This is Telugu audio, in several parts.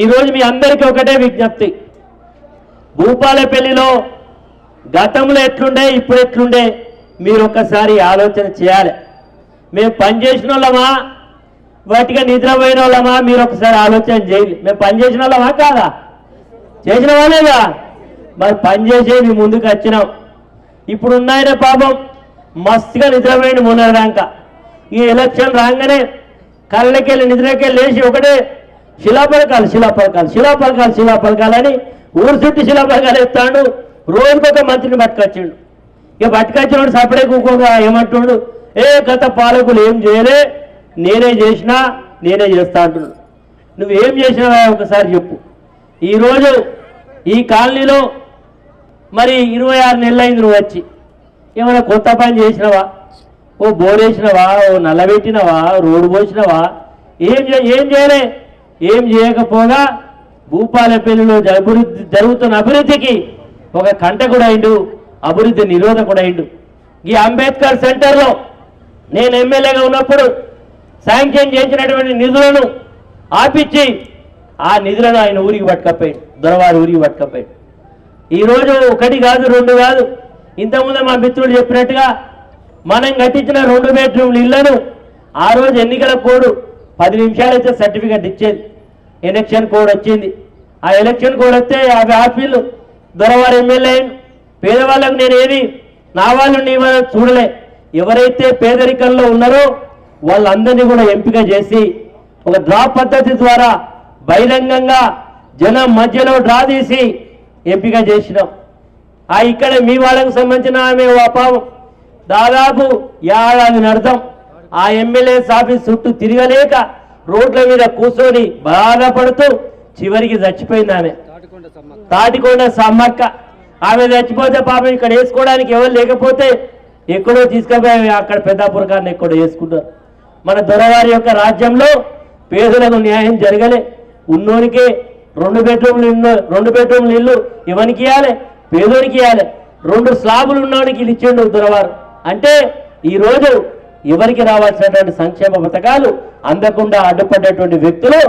ఈరోజు మీ అందరికీ ఒకటే విజ్ఞప్తి. భూపాలపల్లిలో గతంలో ఎట్లుండే ఇప్పుడు ఎట్లుండే మీరు ఒక్కసారి ఆలోచన చేయాలి. మేము పనిచేసిన వాళ్ళమా వాటిగా నిద్రపోయిన వాళ్ళమా మీరు ఒకసారి ఆలోచన చేయాలి మేము పనిచేసిన వాళ్ళమా కాదా? చేసిన వాళ్ళేగా మరి పని చేసే మీ ముందుకు వచ్చినాం. ఇప్పుడు ఉన్నాయనే పాపం మస్తుగా నిద్రపోయింది మొన్నదాకా ఈ ఎలక్షన్ రాగానే కళ్ళకెళ్ళి నిద్రకెళ్ళి లేచి ఒకటే శిలాపలకాలు శిలాపలకాలు శిలాపలకాలు శిలాపలకాలు అని ఊరు చుట్టూ శిలాపలకాలు ఎత్తాడు. రోజుకొక మంత్రిని పట్టుకొచ్చిండు ఇక పట్టుకొచ్చినాడు సపడే కూకోగా ఏమంటుండు? ఏ గత పాలకులు ఏం చేయలే నేనే చేసినా నేనే చేస్తా అంటున్నాడు నువ్వేం చేసినావా ఒకసారి చెప్పు. ఈరోజు ఈ కాలనీలో మరి ఇరవై ఆరు నెలలైంది నువ్వు వచ్చి. ఏమైనా కొత్త పని చేసినావా? ఓ బోరేసినవా ఓ నల్లబెట్టినవా? రోడ్డు పోసినవా? ఏం ఏం చేయలే? ఏం చేయకపోగా భూపాలపల్లిలో అభివృద్ధి జరుగుతున్న అభివృద్ధికి ఒక కంటకుడు అయిండు అభివృద్ధి నిరోధకుడు అయిండు. ఈ అంబేద్కర్ సెంటర్లో నేను ఎమ్మెల్యేగా ఉన్నప్పుడు శాంక్షన్ చేసినటువంటి నిధులను ఆపిచ్చి ఆ నిధులను ఆయన ఊరికి పట్టుకపోయాడు దొరవారి ఊరికి పట్టుకపోయాడు. ఈరోజు ఒకటి కాదు రెండు కాదు. ఇంతకుముందు మా మిత్రుడు చెప్పినట్టుగా మనం కట్టించిన రెండు బెడ్రూమ్లు ఇళ్ళను ఆ రోజు ఎన్నికల కోడ్ పది నిమిషాలు అయితే సర్టిఫికెట్ ఇచ్చేది. ఎలక్షన్ కోడ్ వచ్చింది. ఆ ఎలక్షన్ కోడ్ వస్తే యాభై ఆఫీలు దొరవారు ఎమ్మెల్యే పేదవాళ్ళకు నేను ఏది నా వాళ్ళు నీ చూడలే. ఎవరైతే పేదరికంలో ఉన్నారో వాళ్ళందరినీ కూడా ఎంపిక చేసి ఒక డ్రా పద్ధతి ద్వారా బహిరంగంగా జనం మధ్యలో డ్రా తీసి ఎంపిక చేసినాం. ఆ ఇక్కడ మీ వాళ్ళకు సంబంధించిన ఆమె ఓ పాపం దాదాపు ఏడాది నడతాం ఆ ఎమ్మెల్యేస్ ఆఫీస్ చుట్టూ తిరగలేక రోడ్ల మీద కూర్చొని బాధపడుతూ చివరికి చచ్చిపోయింది ఆమె. తాటికొండ సమ్మక్క. ఆమె చచ్చిపోతే పాపం ఇక్కడ వేసుకోవడానికి ఎవరు లేకపోతే ఎక్కడో తీసుకుపోయి అక్కడ పెద్దాపుర గారిని ఎక్కడో వేసుకుంటారు. మన దొరవారి యొక్క రాజ్యంలో పేదలకు న్యాయం జరగలే. ఉన్నోనికే రెండు బెడ్రూమ్లు ఇల్లు రెండు బెడ్రూమ్లు ఇల్లు ఇవనికి ఇవ్వాలి పేదోనికి ఇవ్వాలి. రెండు స్లాబులు ఉన్నోనికి ఇల్లు ఇచ్చిండు దొరవారు. అంటే ఈరోజు ఎవరికి రావాల్సినటువంటి సంక్షేమ పథకాలు అందకుండా అడ్డుపడ్డటువంటి వ్యక్తులు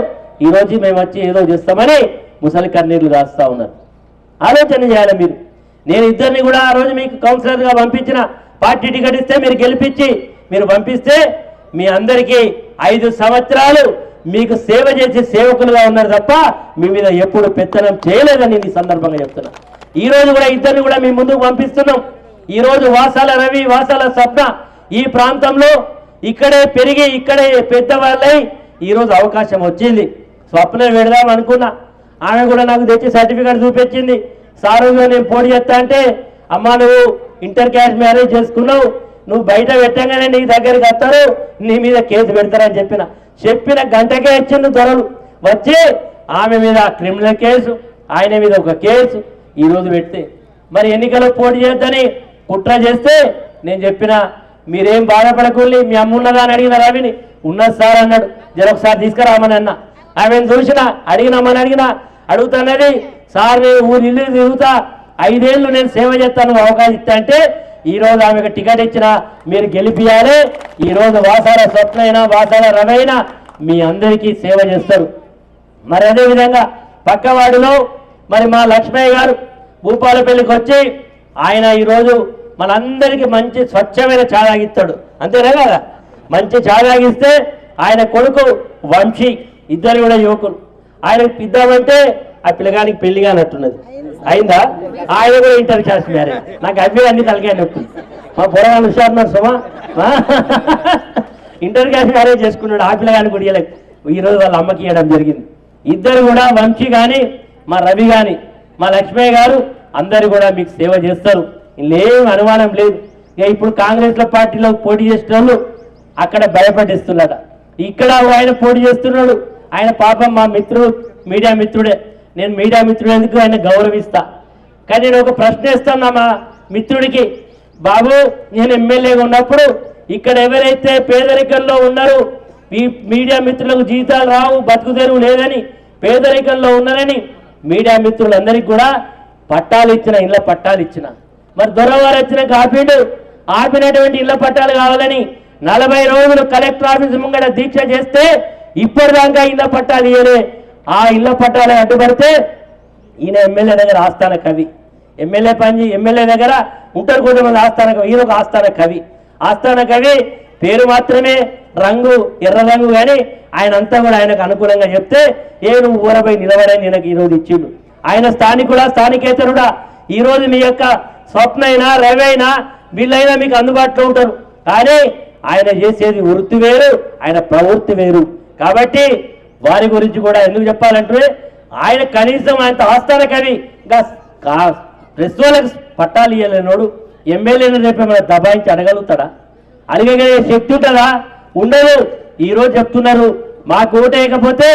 ఈరోజు మేము వచ్చి ఏదో చేస్తామని ముసలి కన్నీళ్ళు రాస్తా ఉన్నారు. ఆలోచన చేయాలి మీరు. నేను ఇద్దరిని కూడా ఆ రోజు మీకు కౌన్సిలర్గా పంపించిన. పార్టీ టికెట్ ఇస్తే మీరు గెలిపించి మీరు పంపిస్తే మీ అందరికీ ఐదు సంవత్సరాలు మీకు సేవ చేసే సేవకులుగా ఉన్నారు తప్ప మీ మీద ఎప్పుడు పెత్తనం చేయలేదని ఈ సందర్భంగా చెప్తున్నా. ఈ రోజు కూడా ఇద్దరిని కూడా మీ ముందుకు పంపిస్తున్నాం. ఈ రోజు వాసాల రవి వాసాల స్వప్న ఈ ప్రాంతంలో ఇక్కడే పెరిగి ఇక్కడే పెద్దవాళ్ళై ఈరోజు అవకాశం వచ్చింది. స్వప్న పెడదాం అనుకున్నా. ఆమె కూడా నాకు తెచ్చి సర్టిఫికేట్ చూపించింది. సారుగా నేను పోటీ చేస్తా అంటే అమ్మ నువ్వు ఇంటర్ క్యాష్ మ్యారేజ్ చేసుకున్నావు. నువ్వు బయట పెట్టగానే నీ దగ్గరికి వస్తారు. నీ మీద కేసు పెడతారని చెప్పిన. చెప్పిన గంటకే వచ్చిండు దొరలు వచ్చి ఆమె మీద క్రిమినల్ కేసు ఆయన మీద ఒక కేసు ఈరోజు పెడితే. మరి ఎన్నికల్లో పోటీ చేద్దని కుట్ర చేస్తే నేను చెప్పిన మీరేం బాధపడకూడదు మీ అమ్మ ఉన్నదా అని అడిగిన రవిని ఉన్నది సార్ అన్నాడు. జర ఒకసారి తీసుకురామని అన్న. ఆమెను చూసిన? అడిగినామని అడిగినా. అడుగుతానని సార్ నేను ఊరి ఇల్లు తిరుగుతా. ఐదేళ్ళు నేను సేవ చేస్తాను అవకాశం ఇస్తా అంటే ఈరోజు ఆమెకు టికెట్ ఇచ్చిన మీరు గెలిపియాలి. ఈరోజు రోజు వాసాల స్వప్నైనా వాసాల రవైనా మీ అందరికీ సేవ చేస్తారు. మరి అదే విధంగా పక్కవాడిలో మరి మా లక్ష్మయ్య గారు భూపాలపల్లికి వచ్చి ఆయన ఈరోజు మనందరికీ మంచి స్వచ్ఛమైన చా తాగిస్తాడు. అంతేనా కదా? మంచి చాయ్ తాగిస్తే ఆయన కొడుకు వంశీ ఇద్దరు కూడా యువకులు. ఆయనకు ఇద్దామంటే ఆ పిల్లగానికి పెళ్ళి కానట్టున్నది. అయిందా? ఆయన కూడా ఇంటర్ క్లాస్ మ్యారేజ్. నాకు అవి అన్ని తలకాయ నొప్పి. మా పొరగాలు హుషారున్నారు సుమా. ఇంటర్ క్లాస్ మ్యారేజ్ చేసుకున్నాడు. ఆ పిల్లగాని కూడా ఈరోజు ఈ రోజు వాళ్ళ అమ్మకి ఇవ్వడం జరిగింది. ఇద్దరు కూడా వంశీ కానీ మా రవి కానీ మా లక్ష్మయ్య గారు అందరు కూడా మీకు సేవ చేస్తారు. ఇంకేం అనుమానం లేదు. ఇక ఇప్పుడు కాంగ్రెస్ పార్టీలో పోటీ చేసిన వాళ్ళు అక్కడ భయపడిస్తున్నాడు ఇక్కడ ఆయన పోటీ చేస్తున్నాడు. ఆయన పాపం మా మిత్రుడు మీడియా మిత్రుడే. నేను మీడియా మిత్రుడు ఎందుకు? ఆయన గౌరవిస్తా. కానీ నేను ఒక ప్రశ్న ఇస్తాను మా మిత్రుడికి. బాబు నేను ఎమ్మెల్యేగా ఉన్నప్పుడు ఇక్కడ ఎవరైతే పేదరికంలో ఉన్నారో ఈ మీడియా మిత్రులకు జీతాలు రావు బతుకు తెరువు లేదని పేదరికంలో ఉన్నారని మీడియా మిత్రులందరికీ కూడా పట్టాలు ఇచ్చిన ఇళ్ళ పట్టాలు ఇచ్చిన. మరి దొరవారు వచ్చినాక ఆపిండు. ఆపినటువంటి ఇళ్ళ పట్టాలు కావాలని నలభై రోజులు కలెక్టర్ ఆఫీస్ ముంగడ దీక్ష చేస్తే ఇప్పటిదాకా ఇళ్ళ పట్టాలు ఇయ్యలే. ఆ ఇళ్ళ పట్టాలని అడ్డుపడితే ఈయన ఎమ్మెల్యే దగ్గర ఆస్థాన కవి. ఎమ్మెల్యే పని ఎమ్మెల్యే దగ్గర ఉంటారు కొంతమంది ఆస్థాన కవి. ఈయన ఒక ఆస్థాన కవి. ఆస్థాన కవి పేరు మాత్రమే రంగు ఎర్ర రంగు కానీ ఆయన అంతా కూడా ఆయనకు అనుకూలంగా చెప్తే ఏ నువ్వు ఊరపై నిలబడని ఈయనకి ఈరోజు ఇచ్చిండు. ఆయన స్థానికుడా స్థానికేతరుడా ఈరోజు మీ యొక్క స్వప్న అయినా రవి అయినా వీళ్ళైనా మీకు అందుబాటులో ఉంటారు. కానీ ఆయన చేసేది వృత్తి వేరు ఆయన ప్రవృత్తి వేరు. కాబట్టి వారి గురించి కూడా ఎందుకు చెప్పాలంటే ఆయన కనీసం ఆయన ఆస్థాన కవి ఇంకా ప్రెస్ వాళ్ళకి పట్టాలు ఇవ్వలేనోడు ఎమ్మెల్యేని రేపు దబాయించి అడగలుగుతాడా? అడగగలిగే శక్తి ఉంటుందా? ఉండదు. ఈరోజు చెప్తున్నారు మాకు ఓటేయకపోతే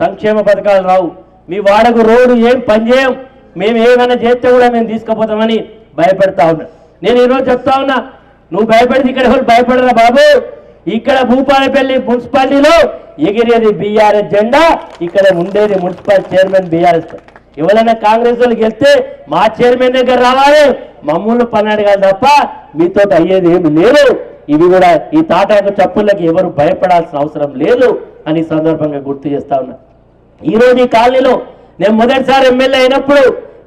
సంక్షేమ పథకాలు రావు. మీ వాడకు రోడ్డు ఏం పనిచేయం మేము ఏమైనా చేస్తే కూడా మేము తీసుకుపోతామని భయపడతా ఉన్నా. నేను ఈరోజు చెప్తా ఉన్నా నువ్వు భయపడితే ఇక్కడ ఎవరు భయపడరా బాబు? ఇక్కడ భూపాలపల్లి మున్సిపాలిటీలో ఎగిరేది బీఆర్ఎస్ జెండా ఇక్కడ ఉండేది మున్సిపల్ చైర్మన్ బీఆర్ఎస్. ఎవరైనా కాంగ్రెస్ వాళ్ళు గెలిస్తే మా చైర్మన్ దగ్గర రావాలి. మమ్మల్ని పని అడగాలి తప్ప మీతో అయ్యేది ఏమి లేదు. ఇవి కూడా ఈ తాటాకు చప్పుళ్ళకి ఎవరు భయపడాల్సిన అవసరం లేదు అని సందర్భంగా గుర్తు చేస్తా ఉన్నా. ఈ రోజు ఈ కాలనీలో నేను మొదటిసారి ఎమ్మెల్యే అయినప్పుడు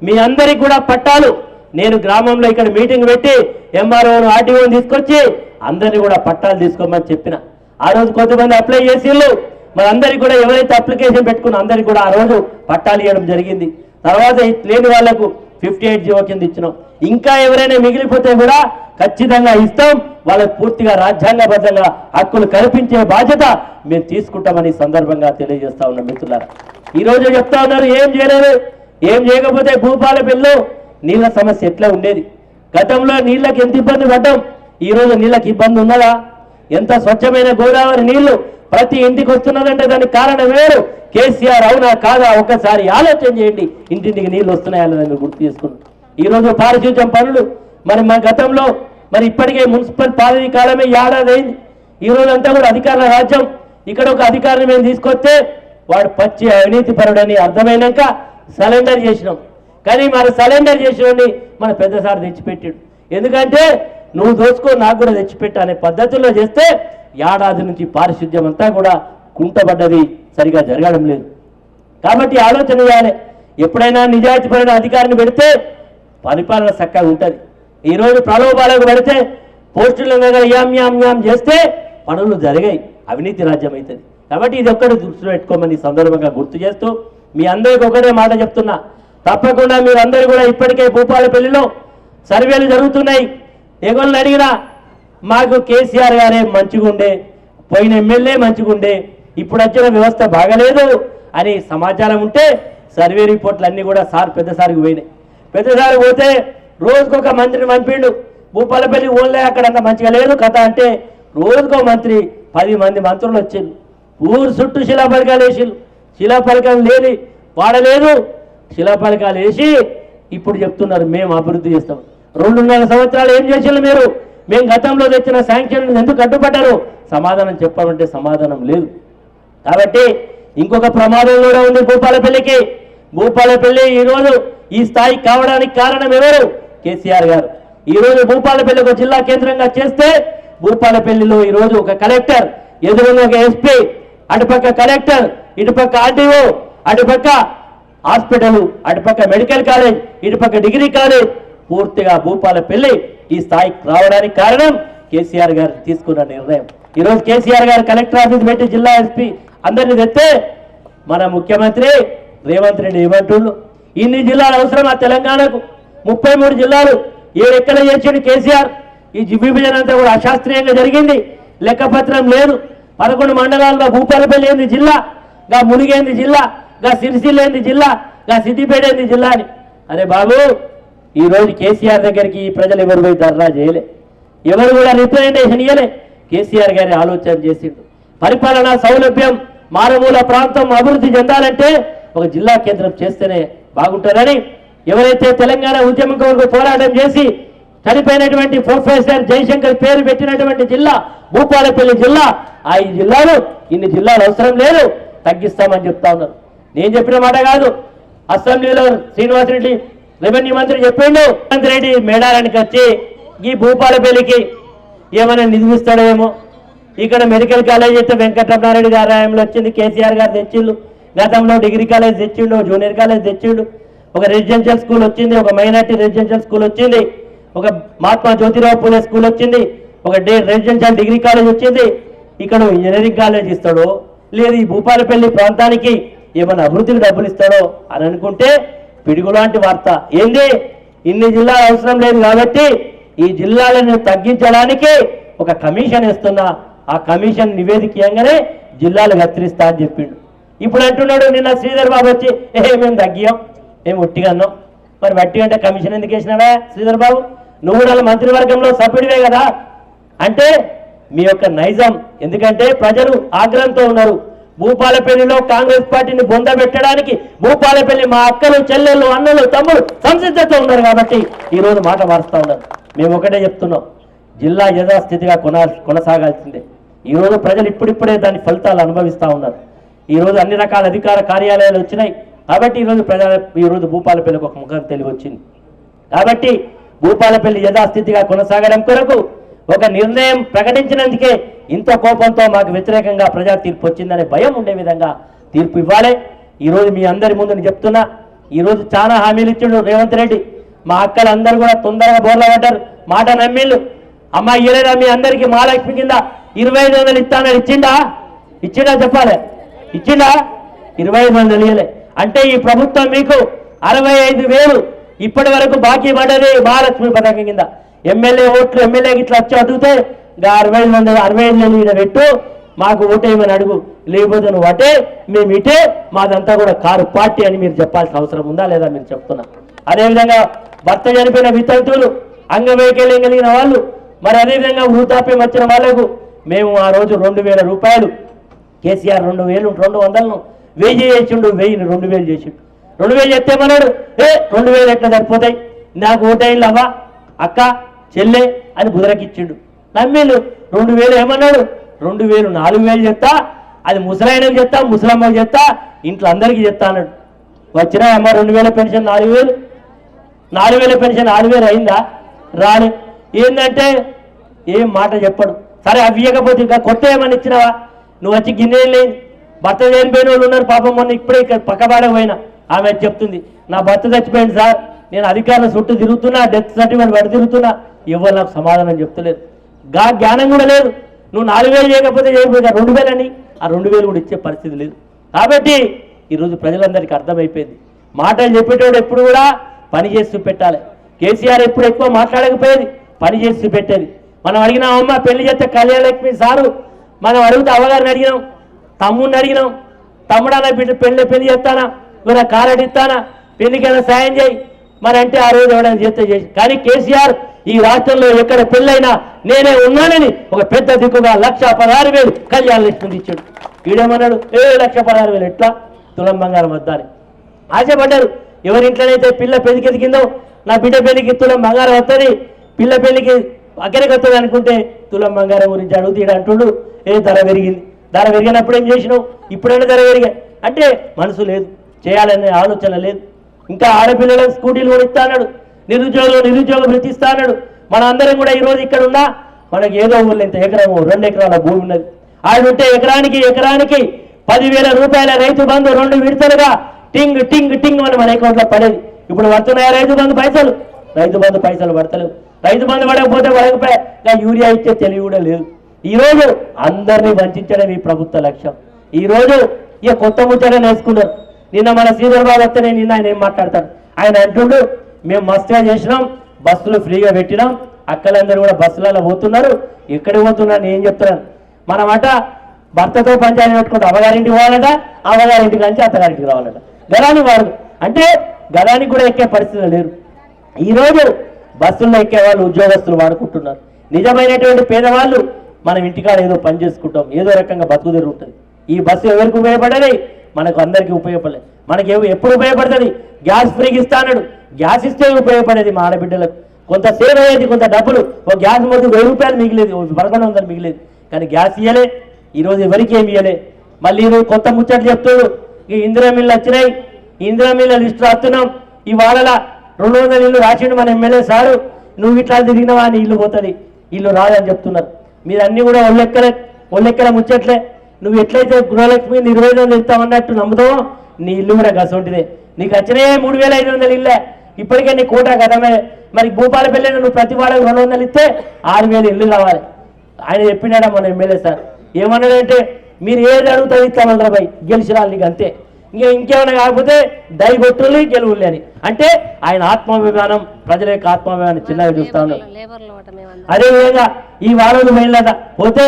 మీ అందరికి కూడా పట్టాలు నేను గ్రామంలో ఇక్కడ మీటింగ్ పెట్టి ఎంఆర్ఓను ఆర్టీఓని తీసుకొచ్చి అందరినీ కూడా పట్టాలు తీసుకోమని చెప్పిన. ఆ రోజు కొంతమంది అప్లై చేసిళ్ళు. మరి కూడా ఎవరైతే అప్లికేషన్ పెట్టుకున్న అందరికి కూడా ఆ రోజు పట్టాలు ఇవ్వడం జరిగింది. తర్వాత లేని వాళ్ళకు ఫిఫ్టీ ఎయిట్ జీవో కింద ఇచ్చినాం. ఇంకా ఎవరైనా మిగిలిపోతే కూడా ఖచ్చితంగా ఇస్తాం. వాళ్ళకు పూర్తిగా రాజ్యాంగబద్ధంగా హక్కులు కల్పించే బాధ్యత మేము తీసుకుంటామని సందర్భంగా తెలియజేస్తా ఉన్నాం మిత్రులారా. ఈరోజు చెప్తా ఉన్నారు ఏం చేయలేదు. ఏం చేయకపోతే భూపాల బిల్లు నీళ్ళ సమస్య ఎట్లా ఉండేది? గతంలో నీళ్ళకి ఎంత ఇబ్బంది పడ్డాం? ఈ రోజు నీళ్ళకి ఇబ్బంది ఉన్నదా? ఎంత స్వచ్ఛమైన గోదావరి నీళ్ళు ప్రతి ఇంటికి వస్తున్నదంటే దానికి కారణం వేరు. కేసీఆర్ అవునా కాదా? ఒక్కసారి ఆలోచన చేయండి. ఇంటింటికి నీళ్ళు వస్తున్నాయా లేదా గుర్తు చేసుకున్నాం ఈరోజు పారిశుద్ధ్యం పనులు. మరి మా గతంలో మరి ఇప్పటికే మున్సిపల్ పాలనీ కాలమే ఏడాది అయింది. ఈ రోజంతా అంతా కూడా అధికారుల రాజ్యం. ఇక్కడ ఒక అధికారిని మేము తీసుకొస్తే వాడు పచ్చి అవినీతి పరుడని అర్థమైనాక సరెండర్ చేసినాం. కానీ మరి సరెండర్ చేసేవాడిని మన పెద్ద సార్ తెచ్చిపెట్టాడు. ఎందుకంటే నువ్వు దోచుకో నాకు కూడా తెచ్చిపెట్టు అనే పద్ధతుల్లో చేస్తే ఏడాది నుంచి పారిశుద్ధ్యం అంతా కూడా కుంటబడ్డది సరిగా జరగడం లేదు. కాబట్టి ఆలోచన చేయాలి. ఎప్పుడైనా నిజాయితీపరమైన అధికారిని పెడితే పరిపాలన చక్కగా ఉంటుంది. ఈరోజు ప్రలోభాలకు పెడితే పోస్టుల దగ్గర యామ్ యామ్ యామ్ చేస్తే పనులు జరిగాయి. అవినీతి రాజ్యం అవుతుంది కాబట్టి ఇది ఒక్కటి దృష్టిలో పెట్టుకోమని సందర్భంగా గుర్తు చేస్తూ మీ అందరికీ ఒకటే మాట చెప్తున్నా. తప్పకుండా మీరందరూ కూడా ఇప్పటికే భూపాలపల్లిలో సర్వేలు జరుగుతున్నాయి. ఎగోళ్ళని అడిగినా మాకు కేసీఆర్ గారే మంచిగుండే పోయిన ఎమ్మెల్యే మంచిగుండే ఇప్పుడు వచ్చిన వ్యవస్థ బాగలేదు అని సమాచారం ఉంటే సర్వే రిపోర్ట్లు అన్నీ కూడా సార్ పెద్దసారికి పోయినాయి. పెద్దసారి పోతే రోజుకొక మంత్రిని పంపిండు. భూపాలపల్లి ఓన్లే అక్కడ అంత మంచిగా లేదు కథ అంటే రోజుకో మంత్రి పది మంది మంత్రులు వచ్చిండు ఊరు చుట్టూ శిలాఫలికాలు వేసిండు శిలాఫలకాలు లేని వాడలేదు శిలాఫలకాలు వేసి ఇప్పుడు చెప్తున్నారు మేము అభివృద్ధి చేస్తాం. రెండున్నర సంవత్సరాలు ఏం చేసారు మీరు? మేము గతంలో తెచ్చిన శాంక్షన్ ఎందుకు అడ్డుపడ్డారు సమాధానం చెప్పాలంటే సమాధానం లేదు. కాబట్టి ఇంకొక ప్రమాదం కూడా ఉంది భూపాలపల్లికి. భూపాలపల్లి ఈరోజు ఈ స్థాయి కావడానికి కారణం ఎవరు? కేసీఆర్ గారు. ఈరోజు భూపాలపల్లి ఒక జిల్లా కేంద్రంగా చేస్తే భూపాలపల్లిలో ఈ రోజు ఒక కలెక్టర్ ఎదురుగా ఒక ఎస్పీ అటుపక్క కలెక్టర్ ఇటుపక్క ఆర్టీఓ అటుపక్క హాస్పిటల్ అటుపక్క మెడికల్ కాలేజ్ ఇటుపక్క డిగ్రీ కాలేజ్. పూర్తిగా భూపాలపల్లి ఈ స్థాయికి రావడానికి కారణం కేసీఆర్ గారు తీసుకున్న నిర్ణయం. ఈరోజు కేసీఆర్ గారు కలెక్టర్ ఆఫీస్ పెట్టి జిల్లా ఎస్పీ అందరిని తెస్తే మన ముఖ్యమంత్రి రేవంత్ రెడ్డి ఏమంటుండు? ఇన్ని జిల్లాలు అవసరం ఆ తెలంగాణకు? ముప్పై మూడు జిల్లాలు ఏడెక్కడ చేసాడు కేసీఆర్? ఈ విభజన అంతా కూడా అశాస్త్రీయంగా జరిగింది. లెక్కపత్రం లేదు. పదకొండు మండలాల్లో భూపాలపల్లి ఏంది జిల్లా. గా మునిగేంది జిల్లా. గా సిరిసిల్ల జిల్లా గా సిద్దిపేటేంది జిల్లా అని. అరే బాబు ఈ రోజు కేసీఆర్ దగ్గరికి ఈ ప్రజలు ఎవరు పోయి ధర్నా చేయలే? ఎవరు కూడా రిప్రజెంటేషన్ ఇవ్వలే కేసీఆర్ గారి ఆలోచన చేసిండు. పరిపాలన సౌలభ్యం మారుమూల ప్రాంతం అభివృద్ధి చెందాలంటే ఒక జిల్లా కేంద్రం చేస్తేనే బాగుంటుందని ఎవరైతే తెలంగాణ ఉద్యమం కొరకు పోరాటం చేసి చనిపోయినటువంటి ప్రొఫెసర్ జయశంకర్ పేరు పెట్టినటువంటి జిల్లా భూపాలపల్లి జిల్లా ఆ ఈ జిల్లాలు ఇన్ని జిల్లాలు అవసరం లేదు తగ్గిస్తామని చెప్తా ఉన్నారు. నేను చెప్పిన మాట కాదు. అసెంబ్లీలో శ్రీనివాస్ రెడ్డి రెవెన్యూ మంత్రి చెప్పిండు. రేవంత్ రెడ్డి మేడారానికి వచ్చి ఈ భూపాలపల్లికి ఏమైనా నిధులిస్తాడేమో ఇక్కడ మెడికల్ కాలేజ్ అయితే వెంకటరమణారెడ్డి గారి ఆయంలో వచ్చింది కేసీఆర్ గారు తెచ్చిండు. గతంలో డిగ్రీ కాలేజ్ తెచ్చిండు జూనియర్ కాలేజ్ తెచ్చిండు. ఒక రెసిడెన్షియల్ స్కూల్ వచ్చింది ఒక మైనార్టీ రెసిడెన్షియల్ స్కూల్ వచ్చింది ఒక మహాత్మా జ్యోతిరావు పూలే స్కూల్ వచ్చింది ఒక డే రెసిడెన్షియల్ డిగ్రీ కాలేజ్ వచ్చింది. ఇక్కడ ఇంజనీరింగ్ కాలేజ్ ఇస్తాడో లేదు ఈ భూపాలపల్లి ప్రాంతానికి ఏమైనా అభివృద్ధికి డబ్బులు ఇస్తాడో అని అనుకుంటే పిడుగు లాంటి వార్త. ఏంది? ఇన్ని జిల్లాలు అవసరం లేదు కాబట్టి ఈ జిల్లాలను తగ్గించడానికి ఒక కమిషన్ ఇస్తున్నా ఆ కమిషన్ నివేదిక ఇవ్వగానే జిల్లాలు కత్తిరిస్తా అని చెప్పిండు. ఇప్పుడు అంటున్నాడు నిన్న శ్రీధర్ బాబు వచ్చి ఏ మేము తగ్గియాం మేము ఒట్టిగా అన్నాం మరి వట్టి అంటే కమిషన్ ఎందుకు వేసినావా శ్రీధర్ బాబు? నువ్వు నాలుగు మంత్రివర్గంలో సభ్యుడివే కదా. అంటే మీ యొక్క నైజం. ఎందుకంటే ప్రజలు ఆగ్రహంతో ఉన్నారు. భూపాలపల్లిలో కాంగ్రెస్ పార్టీని బొందబెట్టడానికి భూపాలపల్లి మా అక్కలు చెల్లెళ్ళు అన్నలు తమ్ముడు సంసిద్ధతో ఉన్నారు కాబట్టి ఈ రోజు మాట మారుస్తూ ఉన్నారు. మేము ఒకటే చెప్తున్నాం. జిల్లా యథాస్థితిగా కొనా కొనసాగాల్సిందే. ఈ రోజు ప్రజలు ఇప్పుడిప్పుడే దాని ఫలితాలు అనుభవిస్తూ ఉన్నారు. ఈ రోజు అన్ని రకాల అధికార కార్యాలయాలు వచ్చినాయి. కాబట్టి ఈరోజు ప్రజల ఈరోజు భూపాలపల్లికి ఒక ముఖం తెలివి వచ్చింది కాబట్టి భూపాలపల్లి యథాస్థితిగా కొనసాగడం కొరకు ఒక నిర్ణయం ప్రకటించినందుకే ఇంత కోపంతో మాకు వ్యతిరేకంగా ప్రజా తీర్పు వచ్చిందనే భయం ఉండే విధంగా తీర్పు ఇవ్వాలి. ఈరోజు మీ అందరి ముందు నేను చెప్తున్నా ఈరోజు చాలా హామీలు ఇచ్చిండు రేవంత్ రెడ్డి. మా అక్కలందరూ కూడా తొందరగా బోర్ల పడ్డారు. మాట నమ్మిళ్ళు అమ్మ ఇయ్యలేదా మీ అందరికీ మహాలక్ష్మి కింద ఇరవై ఐదు వందలు ఇస్తానని ఇచ్చిండా? ఇచ్చిండా చెప్పాలి. ఇచ్చిండా? ఇరవై ఐదు వందలు ఇయ్యలే. అంటే ఈ ప్రభుత్వం మీకు అరవై ఐదు వేలు ఇప్పటి వరకు బాకీ పడ్డది మహాలక్ష్మి పథకం కింద. ఎమ్మెల్యే ఓట్లు ఎమ్మెల్యే ఇట్లా వచ్చి అడిగితే ఇంకా అరవై ఐదు వందలు అరవై ఐదు వేలు పెట్టు మాకు ఓటేయమని అడుగు. లేకపోతే నువ్వు అటే మేము ఇటే మాదంతా కూడా కారు పార్టీ అని మీరు చెప్పాల్సిన అవసరం ఉందా లేదా మీరు చెప్తున్నా. అదేవిధంగా భర్త చనిపోయిన వితంతువులు అంగవైకల్యం కలిగిన వాళ్ళు మరి అదేవిధంగా వృద్ధాప్యం వచ్చిన వాళ్ళకు మేము ఆ రోజు రెండు వేల రూపాయలు కేసీఆర్ రెండు వేలు రెండు వందలను వెయ్యి చేసిండు వెయ్యిని రెండు వేలు చేసిండు. రెండు వేలు చెప్తేమన్నాడు ఏ రెండు వేలు ఎట్లా సరిపోతాయి? నాకు ఓటైన్లు అవ్వా అక్క చెల్లె అని బుదరకిచ్చిండు. నమ్మిళ్ళు రెండు వేలు ఏమన్నాడు? రెండు వేలు నాలుగు వేలు చెప్తా. అది ముసలాయనకు చెప్తా ముసలమ్మకు చెప్తా ఇంట్లో అందరికీ చెప్తా అన్నాడు. వచ్చినా అమ్మ రెండు వేల పెన్షన్ నాలుగు వేలు. నాలుగు వేల పెన్షన్ ఆరు వేలు అయిందా? రాలే. ఏంటంటే ఏం మాట చెప్పడు. సరే అవి ఇవ్వకపోతే ఇంకా కొత్త ఏమని ఇచ్చినావా? నువ్వు వచ్చి గిన్నె లేదు భర్త చనిపోయిన వాళ్ళు ఉన్నారు పాపం మొన్న ఇప్పుడే ఇక్కడ పక్కబాడే పోయినా. ఆమె చెప్తుంది. నా భర్త చచ్చిపోయింది సార్. నేను అధికారుల చుట్టూ తిరుగుతున్నా డెత్ సర్టిఫికేట్ పడి తిరుగుతున్నా. ఇవ్వాలి నాకు సమాధానం చెప్తలేదు. గా జ్ఞానం కూడా లేదు. నువ్వు నాలుగు వేలు చేయకపోతే చేయకపోతే రెండు వేలని ఆ రెండు వేలు కూడా ఇచ్చే పరిస్థితి లేదు. కాబట్టి ఈరోజు ప్రజలందరికీ అర్థమైపోయింది. మాటలు చెప్పేటోడు ఎప్పుడు కూడా పని చేస్తూ పెట్టాలి కేసీఆర్ ఎప్పుడు ఎక్కువ మాట్లాడకపోయేది పని చేస్తూ పెట్టేది మనం అడిగినాం అమ్మ పెళ్ళి చేస్తే కళ్యాణలక్ష్మి సారు. మనం అడిగితే అవ్వగారిని అడిగినాం తమ్ముడిని అడిగినాం తమ్ముడు అన్న బిడ్డ పెళ్ళి పెళ్ళి చేస్తానా? ఇవన్న కారడి ఇస్తానా పెళ్ళికైనా సాయం చేయి. మరి అంటే ఆ రోజు ఎవడైనా చేస్తే చేసి కానీ కేసీఆర్ ఈ రాష్ట్రంలో ఎక్కడ పెళ్ళైనా నేనే ఉన్నానని ఒక పెద్ద దిక్కుగా లక్ష పదహారు వేలు కళ్యాణ లక్ష్మి ఇచ్చాడు. ఈడేమన్నాడు? ఏ లక్ష పదహారు వేలు ఎట్లా? తులం బంగారం వద్దని. ఆశపడ్డారు. ఎవరింట్లోనైతే పిల్ల పెళ్ళికి ఎదిగిందో నా బిడ్డ పెళ్ళికి తులం బంగారం వస్తుంది పిల్ల పెళ్ళికి అక్కడికి వస్తుంది అనుకుంటే తులం బంగారం గురించి అడుగుతీడు అంటుడు. ఏ ధర పెరిగింది? ధర పెరిగినప్పుడు ఏం చేసినావు? ఇప్పుడైనా ధర పెరిగా. అంటే మనసు లేదు. చేయాలనే ఆలోచన లేదు. ఇంకా ఆడపిల్లలకు స్కూటీలు కూడా ఇస్తా అన్నాడు. నిరుద్యోగులు నిరుద్యోగ వృత్తి ఇస్తా మనందరం మన అందరం కూడా ఈరోజు ఇక్కడ ఉన్నా మనకి ఏదో ఊళ్ళో ఇంత ఎకరము రెండు ఎకరాల భూమి ఉన్నది. ఆయన ఉంటే ఎకరానికి ఎకరానికి పదివేల రూపాయల రైతు బంధు రెండు విడతలుగా టింగ్ టింగ్ టింగ్ అని మన అకౌంట్లో పడేది. ఇప్పుడు పడుతున్నాయా రైతు బంధు పైసలు? రైతు బంధు పైసలు పడతలేవు. రైతు బంధు పడకపోతే పడకపోయా యూరియా ఇచ్చే తెలివి కూడా లేదు. ఈ రోజు అందరినీ వంచడం ఈ ప్రభుత్వ లక్ష్యం. ఈ రోజు ఇక కొత్త ముచ్చట నేర్చుకున్నారు నిన్న మన శ్రీధర్ బాబు వస్తేనే నిన్న ఆయన ఏం మాట్లాడతాడు? ఆయన అంటుండు మేము మస్తుగా చేసినాం బస్సులు ఫ్రీగా పెట్టినాం అక్కలందరూ కూడా బస్సులలో పోతున్నారు ఎక్కడికి పోతున్నారు నేను ఏం చెప్తున్నాను. మనమాట భర్తతో పంచాయతీ పెట్టుకుంటే అవ్వగారింటికి పోవాలట అవ్వగారింటికి నుంచి అత్తగారింటికి రావాలట. గదాని వారు అంటే గదానికి కూడా ఎక్కే పరిస్థితులు లేరు. ఈరోజు బస్సుల్లో ఎక్కే వాళ్ళు ఉద్యోగస్తులు వాడుకుంటున్నారు. నిజమైనటువంటి పేదవాళ్ళు మనం ఇంటికాడ ఏదో పని చేసుకుంటాం ఏదో రకంగా బతుకు తిరుగుతుంది ఈ బస్సు ఎవరికి ఉపయోగపడేది మనకు అందరికీ ఉపయోగపడలేదు. మనకి ఎప్పుడు ఉపయోగపడుతుంది? గ్యాస్ ఫ్రీకి ఇస్తాడు గ్యాస్ ఇస్తే ఉపయోగపడేది మా ఆడబిడ్డలకు. కొంత సేవ్ అయ్యేది కొంత డబ్బులు. ఒక గ్యాస్ మొత్తం వెయ్యి రూపాయలు మిగిలేదు పదకొండు వందలు మిగిలేదు. కానీ గ్యాస్ ఇవ్వలే ఈరోజు ఎవరికి ఏమి ఇవ్వలే మళ్ళీ ఈరోజు కొత్త ముచ్చట్లు చెప్తాడు ఈ ఇందిరా మిల్లు వచ్చినాయి. ఇందిరా మిల్లు లిస్టు రాస్తున్నాం. ఇవాళ రెండు వందల ఇల్లు రాసిండు మన ఎమ్మెల్యే సారు. నువ్వు ఇట్లా తిరిగినవా అని ఇల్లు పోతుంది. ఇల్లు రాదని చెప్తున్నారు. మీరు అన్నీ కూడా ఒళ్ళెక్కలే ఒళ్ళెక్కల ముచ్చట్లే. నువ్వు ఎట్లయితే గృహలక్ష్మి వందలు ఇస్తామన్నట్టు నమ్ముతావో నీ ఇల్లు కూడా గసంటిదే. నీకు వచ్చినాయే మూడు వేల ఐదు వందలు ఇల్లే. ఇప్పటికే నీ కోట కదమే మరి? భూపాలపల్లి నువ్వు ప్రతి వాడకు రెండు వందలు ఇస్తే ఆరు వేలు ఇల్లు కావాలి. ఆయన చెప్పినాడా మన ఎమ్మెల్యే సార్? ఏమన్నాడంటే మీరు ఏది అడుగుతారు ఇస్తామన్నారు భయ్ గెలిచిన నీకు అంతే. ఇంకా ఇంకేమైనా కాకపోతే దయగొట్టులు గెలువులే అని. అంటే ఆయన ఆత్మాభిమానం ప్రజల యొక్క ఆత్మాభిమానం చిన్నగా చూస్తా ఉన్నాం అదేవిధంగా ఈ వారం పోయిందట పోతే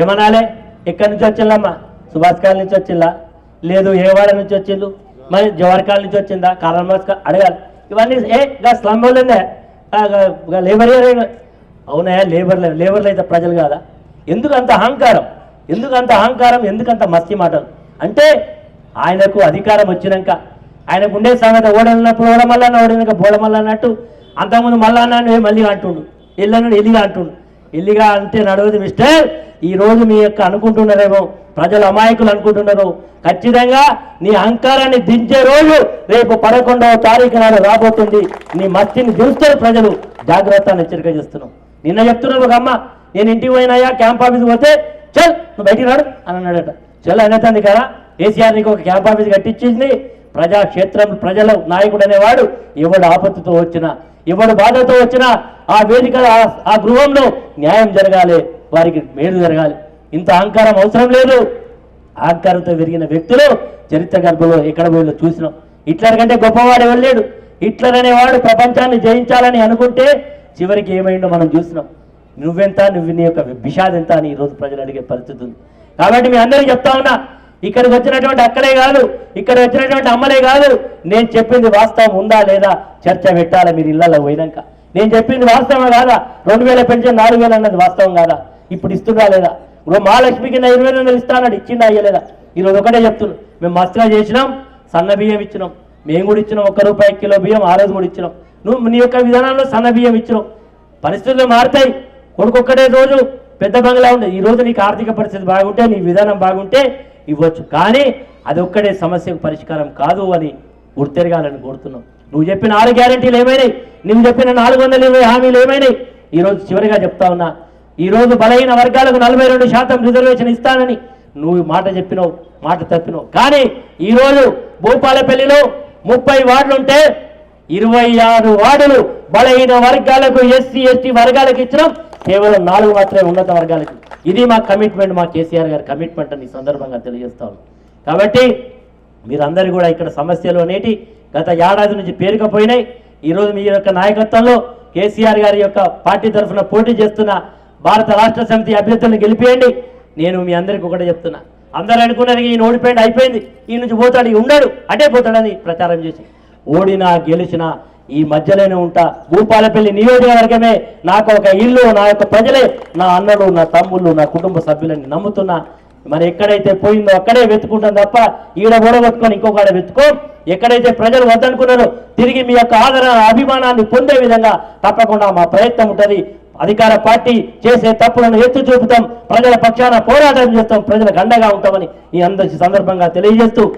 ఏమనాలే? ఎక్కడి నుంచి వచ్చిందమ్మా? సుభాష్ కాలనీ నుంచి వచ్చిందా? లేదు ఏ వాడ నుంచి వచ్చిండు మరి జవహర్ కాలనీ నుంచి వచ్చిందా? కారణం అడగాలి. ఇవన్నీ ఏ గా స్లమ్ వాళ్ళందే లేబర్ అవునా లేబర్ లేబర్లు అయితే ప్రజలు కాదా? ఎందుకు అంత అహంకారం? ఎందుకు అంత అహంకారం? ఎందుకంత మస్తి మాటలు? అంటే ఆయనకు అధికారం వచ్చినాక ఆయనకు ఉండే సంగతి ఓడన్నప్పుడు ఓడమల్లన్న ఓడినాక బోడమల్ల అన్నట్టు అంతకుముందు మళ్ళా అన్నాను మళ్ళీ అంటుండు. ఇల్లన్నాడు ఎల్లిగా అంటుండు. ఎల్లిగా అంటే నడవదు మిస్టర్. ఈ రోజు మీ యొక్క అనుకుంటున్నారేమో ప్రజలు అమాయకులు అనుకుంటున్నారు. ఖచ్చితంగా నీ అహంకారాన్ని దించే రోజు రేపు పదకొండవ తారీఖు నాడు రాబోతుంది. నీ మస్తిని దించుతారు ప్రజలు. జాగ్రత్త అని హెచ్చరిక చేస్తున్నాం నిన్న చెప్తున్నాను ఒక అమ్మ నేను ఇంటికి పోయినాయా క్యాంప్ ఆఫీస్ పోతే చల్ నువ్వు బయటికి రాడు అని అన్నాడట. చల్ అనేతంది కదా కేసీఆర్ నీకు ఒక క్యాంప్ ఆఫీస్ కట్టించింది ప్రజాక్షేత్రం ప్రజల నాయకుడు అనేవాడు ఎవడు ఆపత్తితో వచ్చినా ఎవడు బాధతో వచ్చినా ఆ వేదిక ఆ- గృహంలో న్యాయం జరగాలి వారికి మేలు జరగాలి. ఇంత అహంకారం అవసరం లేదు. అహంకారంతో పెరిగిన వ్యక్తులు చరిత్ర గర్భంలో ఎక్కడ పోయిలో చూసినాం. హిట్లర్ కంటే గొప్పవాడు ఎవరు లేడు. హిట్లర్ అనేవాడు ప్రపంచాన్ని జయించాలని అనుకుంటే చివరికి ఏమైందో మనం చూసినాం. నువ్వెంత నువ్వు నీ యొక్క విషాదెంత అని ఈరోజు ప్రజలు అడిగే పరిస్థితి ఉంది. కాబట్టి మీ అందరికీ చెప్తా ఉన్నా ఇక్కడికి వచ్చినటువంటి అక్కలే కాదు ఇక్కడ వచ్చినటువంటి అమ్మలే కాదు నేను చెప్పింది వాస్తవం ఉందా లేదా చర్చ పెట్టాలి మీరు ఇళ్ళలో పోయినాక? నేను చెప్పింది వాస్తవం కాదా? రెండు వేల పెన్షన్ నాలుగు వేలు అన్నది వాస్తవం కాదా? ఇప్పుడు ఇస్తుందా లేదా? ఇప్పుడు మహాలక్ష్మి కింద ఇరవై రెండు వందలు ఇస్తానని ఇచ్చిందా అయ్యలేదా ఈరోజు ఒకటే చెప్తున్నాం మేము మస్తుగా చేసినాం సన్న బియ్యం ఇచ్చినాం మేము కూడా ఇచ్చినాం ఒక్క రూపాయి కిలో బియ్యం ఆ రోజు కూడా ఇచ్చినాం. నువ్వు నీ యొక్క విధానంలో సన్న బియ్యం ఇచ్చినాం పరిస్థితులు మారుతాయి. కొడుకొక్కడే రోజు పెద్ద బంగ్లా ఉంది. ఈ రోజు నీకు ఆర్థిక పరిస్థితి బాగుంటే నీ విధానం బాగుంటే ఇవ్వచ్చు. కానీ అది ఒక్కడే సమస్యకు పరిష్కారం కాదు అని గుర్తెరగాలని కోరుతున్నాం. నువ్వు చెప్పిన ఆరు గ్యారెంటీలు ఏమైనాయి? నువ్వు చెప్పిన నాలుగు వందల ఇరవై హామీలు ఏమైనాయి? ఈరోజు చివరిగా చెప్తా ఉన్నా ఈరోజు బలహీన వర్గాలకు నలభై రెండు శాతం రిజర్వేషన్ ఇస్తానని నువ్వు మాట చెప్పినావు మాట తప్పినావు. కానీ ఈరోజు భూపాలపల్లిలో ముప్పై వార్డులుంటే ఇరవై ఆరు వార్డులు బలహీన వర్గాలకు ఎస్సీ ఎస్టీ వర్గాలకు ఇచ్చినాం. కేవలం నాలుగు మాత్రమే ఉన్నత వర్గాలకు. ఇది మా కమిట్మెంట్ మా కేసీఆర్ గారి కమిట్మెంట్ అని సందర్భంగా తెలియజేస్తాను కాబట్టి మీరందరూ కూడా ఇక్కడ సమస్యలు అనేటి గత ఏడాది నుంచి పేరుకపోయినాయి. ఈరోజు మీ యొక్క నాయకత్వంలో కేసీఆర్ గారి యొక్క పార్టీ తరఫున పోటీ చేస్తున్న భారత రాష్ట్ర సమితి అభ్యర్థులను గెలిపేయండి. నేను మీ అందరికీ ఒకటే చెప్తున్నా. అందరూ అనుకున్నారు ఈయన ఓడిపోయింది అయిపోయింది. ఈ నుంచి పోతాడు ఈ ఉండడు. అటే పోతాడని ప్రచారం చేసి. ఓడినా గెలిచినా ఈ మధ్యలోనే ఉంటా. భూపాలపల్లి నియోజకవర్గమే నాకు ఒక ఇల్లు నా యొక్క ప్రజలే నా అన్నలు నా తమ్ముళ్ళు నా కుటుంబ సభ్యులని నమ్ముతున్నా. మరి ఎక్కడైతే పోయిందో అక్కడే వెతుకుంటాం తప్ప ఈడ గొడవట్టుకొని ఇంకొకడ వెతుకో. ఎక్కడైతే ప్రజలు వద్దనుకున్నారో తిరిగి మీ యొక్క ఆదరణ అభిమానాన్ని పొందే విధంగా తప్పకుండా మా ప్రయత్నం ఉంటుంది. అధికార పార్టీ చేసే తప్పులను ఎత్తి చూపుతాం. ప్రజల పక్షాన పోరాటం చేస్తాం. ప్రజలకు అండగా ఉంటామని ఈ అందరి సందర్భంగా తెలియజేస్తూ